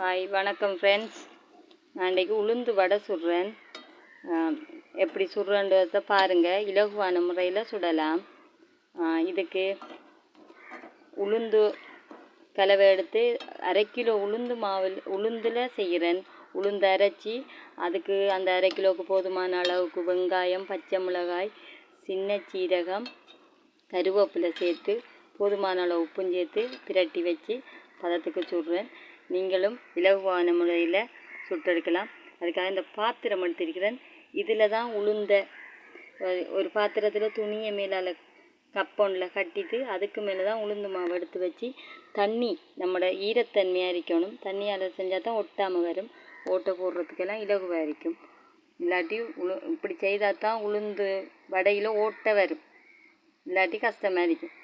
Hi வணக்கம் friends நான் இன்றைக்கி உளுந்து வடை சுடுறேன். எப்படி சுடுறேன்றதை பாருங்கள் இலகுவான முறையில் சுடலாம். இதுக்கு உளுந்து கலவை எடுத்து அரை கிலோ உளுந்து மாவில் உளுந்தில் செய்கிறேன். உளுந்து அரைச்சி அதுக்கு அந்த அரை கிலோவுக்கு போதுமான அளவுக்கு வெங்காயம் பச்சை மிளகாய் சின்ன சீரகம் கருவேப்பிலை சேர்த்து போதுமான அளவு உப்பும் சேர்த்து பிரட்டி வச்சு பதத்துக்கு சுடுறேன். நீங்களும் இலகுவான முறையில் சுட்டெடுக்கலாம். அதுக்காக இந்த பாத்திரம் எடுத்திருக்கிறேன். இதில் தான் உளுந்த ஒரு- பாத்திரத்தில் துணியை மேலால் கப்பனில் கட்டிட்டு அதுக்கு மேலே தான் உளுந்து மாவு எடுத்து வச்சு தண்ணி நம்மளோட ஈரத்தன்மையாக இருக்கணும் தண்ணியால் செஞ்சால் தான் ஒட்டாமல் வரும். ஓட்டை போடுறதுக்கெல்லாம் இலகுவாக இருக்கும் இல்லாட்டி உளு இப்படி செய்தால் தான் உளுந்து வடையில் ஓட்டை வரும். இல்லாட்டி கஷ்டமாக இருக்கும்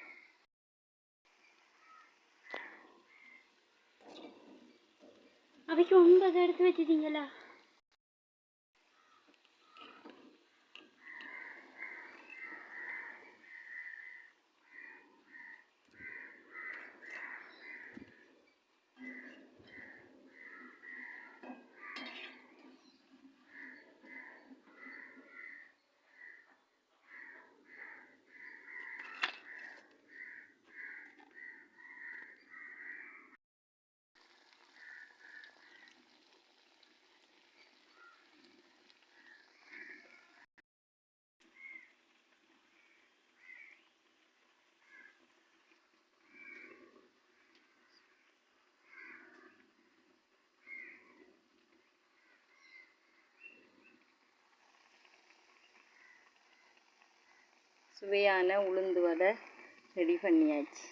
അവയ്ക്ക് മുമ്പ് അതെടുത്ത് വെച്ചിട്ടില്ലല്ലോ? சுவையான உளுந்து வடை ரெடி பண்ணியாச்சு.